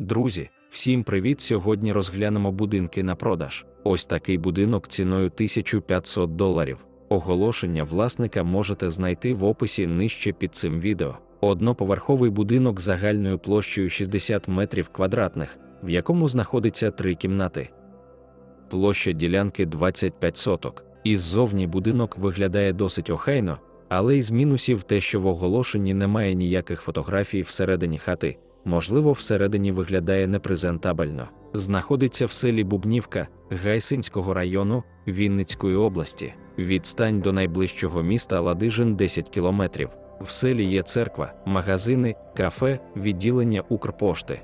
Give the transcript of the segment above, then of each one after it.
Друзі, всім привіт! Сьогодні розглянемо будинки на продаж. Ось такий будинок ціною 1500 доларів. Оголошення власника можете знайти в описі нижче під цим відео. Одноповерховий будинок загальною площею 60 метрів квадратних, в якому знаходиться три кімнати. Площа ділянки 25 соток. Іззовні будинок виглядає досить охайно, але із мінусів те, що в оголошенні немає ніяких фотографій всередині хати, можливо, всередині виглядає непрезентабельно. Знаходиться в селі Бубнівка Гайсинського району Вінницької області. Відстань до найближчого міста Ладижин 10 кілометрів. В селі є церква, магазини, кафе, відділення Укрпошти.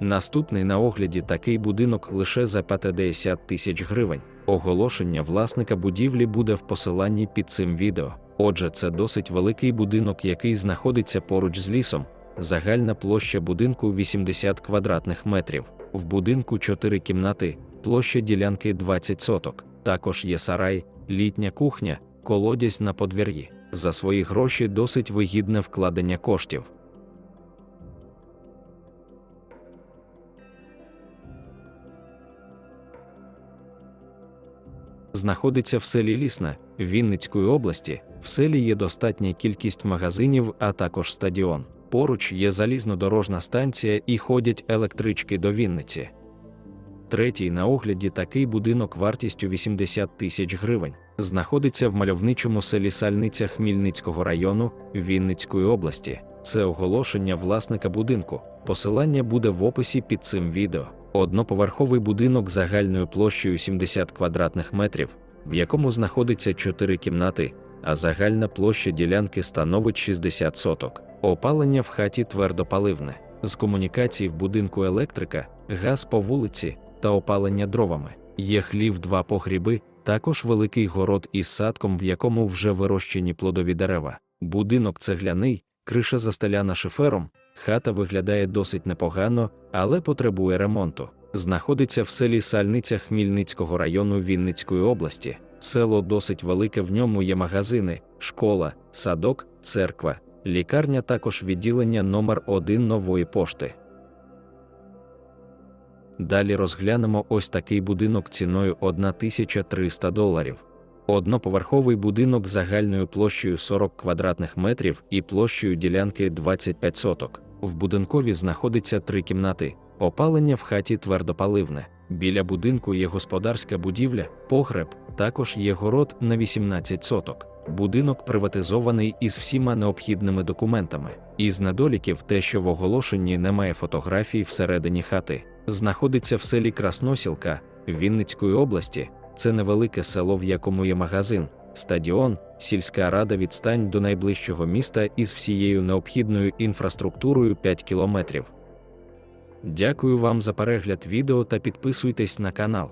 Наступний на огляді такий будинок лише за 50 тисяч гривень. Оголошення власника будівлі буде в посиланні під цим відео. Отже, це досить великий будинок, який знаходиться поруч з лісом. Загальна площа будинку 80 квадратних метрів. В будинку 4 кімнати, площа ділянки 20 соток. Також є сарай, літня кухня, колодязь на подвір'ї. За свої гроші досить вигідне вкладення коштів. знаходиться в селі Лісне Вінницької області. В селі є достатня кількість магазинів, а також стадіон. Поруч є залізнодорожна станція і ходять електрички до Вінниці. Третій на огляді такий будинок вартістю 80 тисяч гривень. Знаходиться в мальовничому селі Сальниця Хмільницького району Вінницької області. Це оголошення власника будинку. Посилання буде в описі під цим відео одноповерховий будинок загальною площею 70 квадратних метрів, в якому знаходиться 4 кімнати, а загальна площа ділянки становить 60 соток. Опалення в хаті твердопаливне, з комунікацій в будинку електрика, газ по вулиці та опалення дровами. Є хлів два погріби, також великий город із садком, в якому вже вирощені плодові дерева. Будинок цегляний, криша застеляна шифером, Хата виглядає досить непогано, але потребує ремонту. Знаходиться в селі Сальниця Хмільницького району Вінницької області. Село досить велике, в ньому є магазини, школа, садок, церква, лікарня, також відділення номер 1 нової пошти. Далі розглянемо ось такий будинок ціною 1300 доларів. Одноповерховий будинок загальною площею 40 квадратних метрів і площею ділянки 25 соток. В будинкові знаходиться три кімнати, опалення в хаті твердопаливне. Біля будинку є господарська будівля, погреб, також є город на 18 соток. Будинок приватизований із всіма необхідними документами. Із недоліків те, що в оголошенні немає фотографій всередині хати, знаходиться в селі Красносілка Вінницької області. Це невелике село, в якому є магазин, стадіон, сільська рада відстань до найближчого міста із всією необхідною інфраструктурою 5 кілометрів. Дякую вам за перегляд відео та підписуйтесь на канал.